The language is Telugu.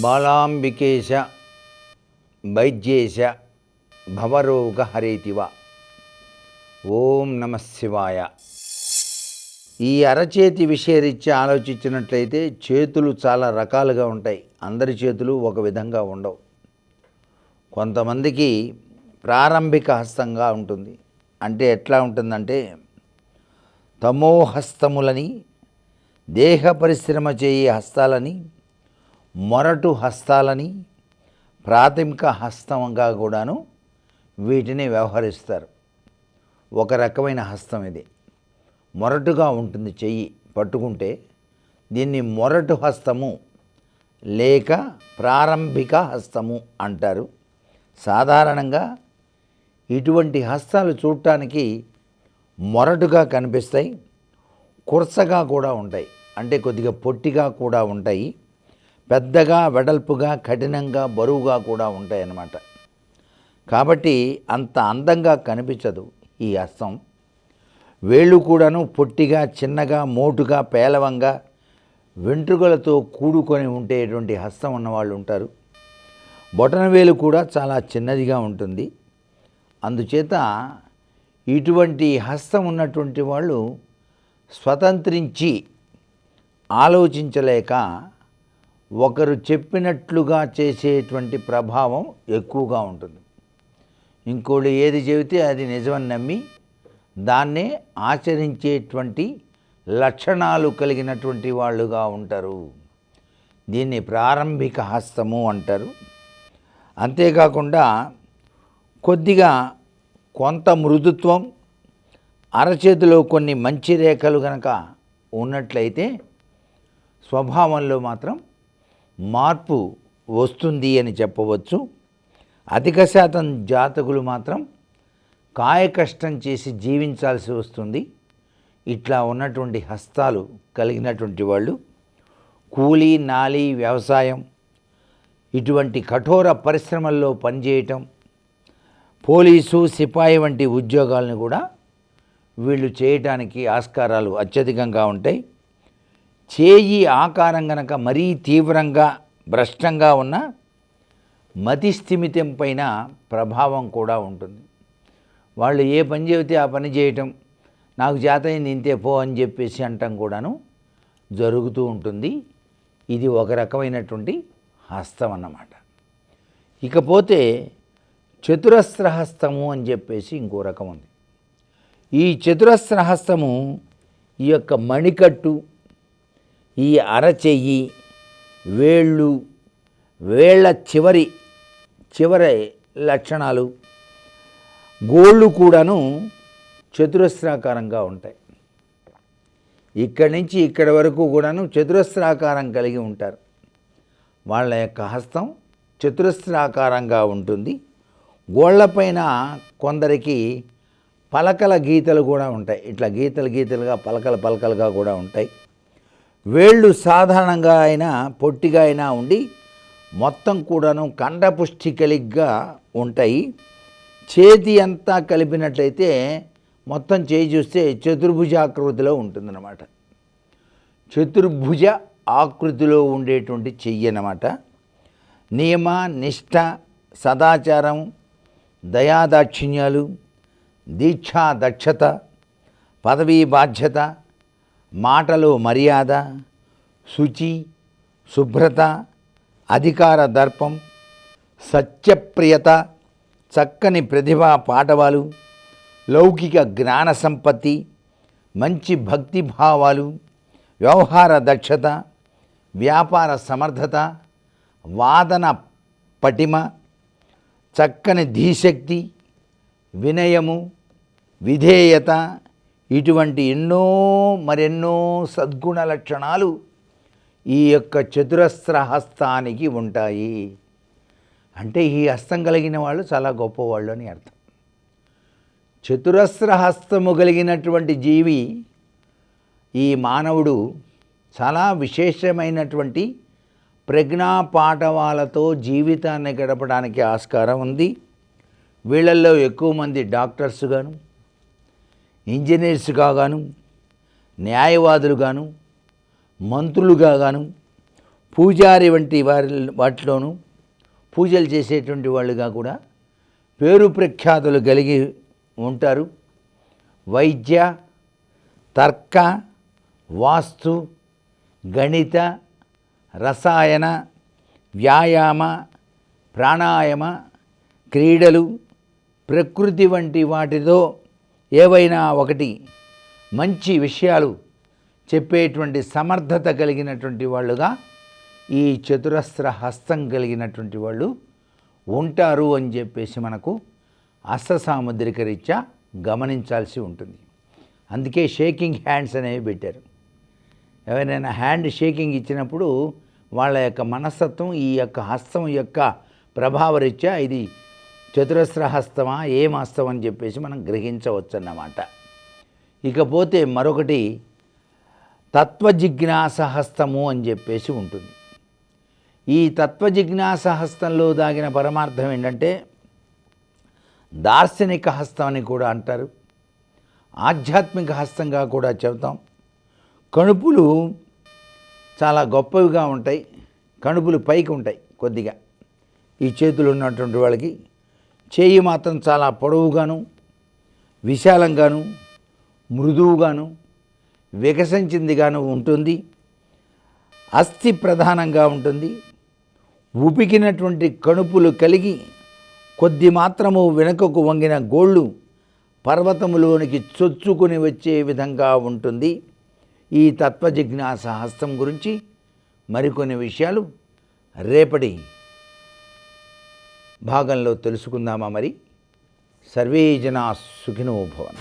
బాలాంబికేశ వైద్యేశ భవరోగ హరేతివ ఓం నమ శివాయ ఈ అరచేతి విషయరీత్యా ఆలోచించినట్లయితే చేతులు చాలా రకాలుగా ఉంటాయి. అందరి చేతులు ఒక విధంగా ఉండవు. కొంతమందికి ప్రారంభిక హస్తంగా ఉంటుంది. అంటే ఎట్లా ఉంటుందంటే తమోహస్తములని దేహ పరిశ్రమ చేయి హస్తాలని మొరటు హస్తాలని ప్రాథమిక హస్తంగా కూడాను వీటిని వ్యవహరిస్తారు. ఒక రకమైన హస్తం ఇది. మొరటుగా ఉంటుంది చెయ్యి పట్టుకుంటే దీన్ని మొరటు హస్తము లేక ప్రారంభిక హస్తము అంటారు. సాధారణంగా ఇటువంటి హస్తాలు చూడటానికి మొరటుగా కనిపిస్తాయి కురసగా కూడా ఉంటాయి. అంటే కొద్దిగా పొట్టిగా కూడా ఉంటాయి. పెద్దగా వెడల్పుగా కఠినంగా బరువుగా కూడా ఉంటాయన్నమాట. కాబట్టి అంత అందంగా కనిపించదు ఈ హస్తం వేళ్ళు కూడాను పొట్టిగా చిన్నగా మోటుగా పేలవంగా వెంట్రుకలతో కూడుకొని ఉండేటువంటి హస్తం ఉన్నవాళ్ళు ఉంటారు. బొటనవేలు కూడా చాలా చిన్నదిగా ఉంటుంది. అందుచేత ఇటువంటి హస్తం ఉన్నటువంటి వాళ్ళు స్వతంత్రించి ఆలోచించలేక ఒకరు చెప్పినట్లుగా చేసేటువంటి ప్రభావం ఎక్కువగా ఉంటుంది. ఇంకోళ్ళు ఏది చెబితే అది నిజమని నమ్మి దాన్నే ఆచరించేటువంటి లక్షణాలు కలిగినటువంటి వాళ్ళుగా ఉంటారు. దీన్ని ప్రారంభిక హస్తము అంటారు. అంతేకాకుండా కొద్దిగా కొంత మృదుత్వం అరచేతిలో కొన్ని మంచి రేఖలు కనుక ఉన్నట్లయితే స్వభావంలో మాత్రం మార్పు వస్తుంది అని చెప్పవచ్చు. అధిక శాతం జాతకులు మాత్రం కాయ కష్టం చేసి జీవించాల్సి వస్తుంది. ఇట్లా ఉన్నటువంటి హస్తాలు కలిగినటువంటి వాళ్ళు కూలీ నాలి వ్యవసాయం ఇటువంటి కఠోర పరిశ్రమల్లో పనిచేయటం పోలీసు సిపాయి వంటి ఉద్యోగాలను కూడా వీళ్ళు చేయటానికి ఆస్కారాలు అత్యధికంగా ఉంటాయి. చేయి ఆకారం గనక మరీ తీవ్రంగా భ్రష్టంగా ఉన్న మతి స్థిమితం పైన ప్రభావం కూడా ఉంటుంది. వాళ్ళు ఏ పని చెబితే ఆ పని చేయటం నాకు జాతయింది ఇంతే పో అని చెప్పేసి అంటాం కూడాను జరుగుతూ ఉంటుంది. ఇది ఒక రకమైనటువంటి హస్తం అన్నమాట. ఇకపోతే చతురస్ర హస్తము అని చెప్పేసి ఇంకో రకం ఉంది. ఈ చతురస్ర హస్తము ఈ యొక్క మణికట్టు ఈ అరచెయ్యి వేళ్ళు వేళ్ళ చివరి చివరి లక్షణాలు గోళ్ళు కూడాను చతురస్రాకారంగా ఉంటాయి. ఇక్కడి నుంచి ఇక్కడి వరకు కూడాను చతురస్రాకారం కలిగి ఉంటారు. వాళ్ళ యొక్క హస్తం చతురస్రాకారంగా ఉంటుంది. గోళ్ళపైన కొందరికి పలకల గీతలు కూడా ఉంటాయి. ఇట్లా గీతలు గీతలుగా పలకలు పలకలుగా కూడా ఉంటాయి. వేళ్ళు సాధారణంగా అయినా పొట్టిగా అయినా ఉండి మొత్తం కూడాను కండపుష్టి కలిగ్గా ఉంటాయి. చేతి అంతా కలిపినట్లయితే మొత్తం చేయి చూస్తే చతుర్భుజాకృతిలో ఉంటుందన్నమాట. చతుర్భుజ ఆకృతిలో ఉండేటువంటి చెయ్యి అన్నమాట. నియమ నిష్ఠ సదాచారం దయాదాక్షిణ్యాలు దీక్షా దక్షత పదవీ బాధ్యత మాటలో మర్యాద శుచి శుభ్రత అధికార దర్పం సత్యప్రియత చక్కని ప్రతిభా పాఠవాలు లౌకిక జ్ఞాన సంపత్తి మంచి భక్తి భావాలు వ్యవహార దక్షత వ్యాపార సమర్థత వాదన పటిమ చక్కని ధీశక్తి వినయము విధేయత ఇటువంటి ఎన్నో మరెన్నో సద్గుణ లక్షణాలు ఈ యొక్క చతురస్ర హస్తానికి ఉంటాయి. అంటే ఈ హస్తం కలిగిన వాళ్ళు చాలా గొప్పవాళ్ళు అని అర్థం. చతురస్ర హస్తము కలిగినటువంటి జీవి ఈ మానవుడు చాలా విశేషమైనటువంటి ప్రజ్ఞా పాఠవాలతో జీవితాన్ని గడపడానికి ఆస్కారం ఉంది. వీళ్ళల్లో ఎక్కువ మంది డాక్టర్స్ గాను ఇంజనీర్స్గా గాను న్యాయవాదులుగాను మంత్రులుగా గాను పూజారి వంటి వారి వాటిలోనూ పూజలు చేసేటువంటి వాళ్ళుగా కూడా పేరు ప్రఖ్యాతులు కలిగి ఉంటారు. వైద్య తర్క వాస్తు గణిత రసాయన వ్యాయామ ప్రాణాయామ క్రీడలు ప్రకృతి వంటి వాటితో ఏవైనా ఒకటి మంచి విషయాలు చెప్పేటువంటి సమర్థత కలిగినటువంటి వాళ్ళుగా ఈ చతురస్ర హస్తం కలిగినటువంటి వాళ్ళు ఉంటారు అని చెప్పేసి మనకు అష్టసాముద్రిక రీత్యా గమనించాల్సి ఉంటుంది. అందుకే షేకింగ్ హ్యాండ్స్ అనేవి పెట్టారు. ఎవరైనా హ్యాండ్ షేకింగ్ ఇచ్చినప్పుడు వాళ్ళ యొక్క మనస్తత్వం ఈ యొక్క హస్తం యొక్క ప్రభావరీత్యా ఇది చతురస్ర హస్తమా ఏం హస్తం అని చెప్పేసి మనం గ్రహించవచ్చు అన్నమాట ఇకపోతే మరొకటి తత్వజిజ్ఞాసహస్తము అని చెప్పేసి ఉంటుంది. ఈ తత్వజిజ్ఞాసహస్తంలో దాగిన పరమార్థం ఏంటంటే దార్శనిక హస్తం అని కూడా అంటారు. ఆధ్యాత్మిక హస్తంగా కూడా చెబుతాం. కణుపులు చాలా గొప్పవిగా ఉంటాయి. కణుపులు పైకి ఉంటాయి కొద్దిగా. ఈ చేతులు ఉన్నటువంటి వాళ్ళకి చేయి మాత్రం చాలా పొడవుగాను విశాలంగాను మృదువుగాను వికసించిందిగాను ఉంటుంది. అస్థి ప్రధానంగా ఉంటుంది. ఉపికినటువంటి కణుపులు కలిగి కొద్ది మాత్రము వెనుకకు వంగిన గోళ్ళు పర్వతములోనికి చొచ్చుకుని వచ్చే విధంగా ఉంటుంది. ఈ తత్వజిజ్ఞాస హస్తం గురించి మరికొన్ని విషయాలు రేపటి భాగంలో తెలుసుకుందామా మరి? సర్వే జనా సుఖినో భవన్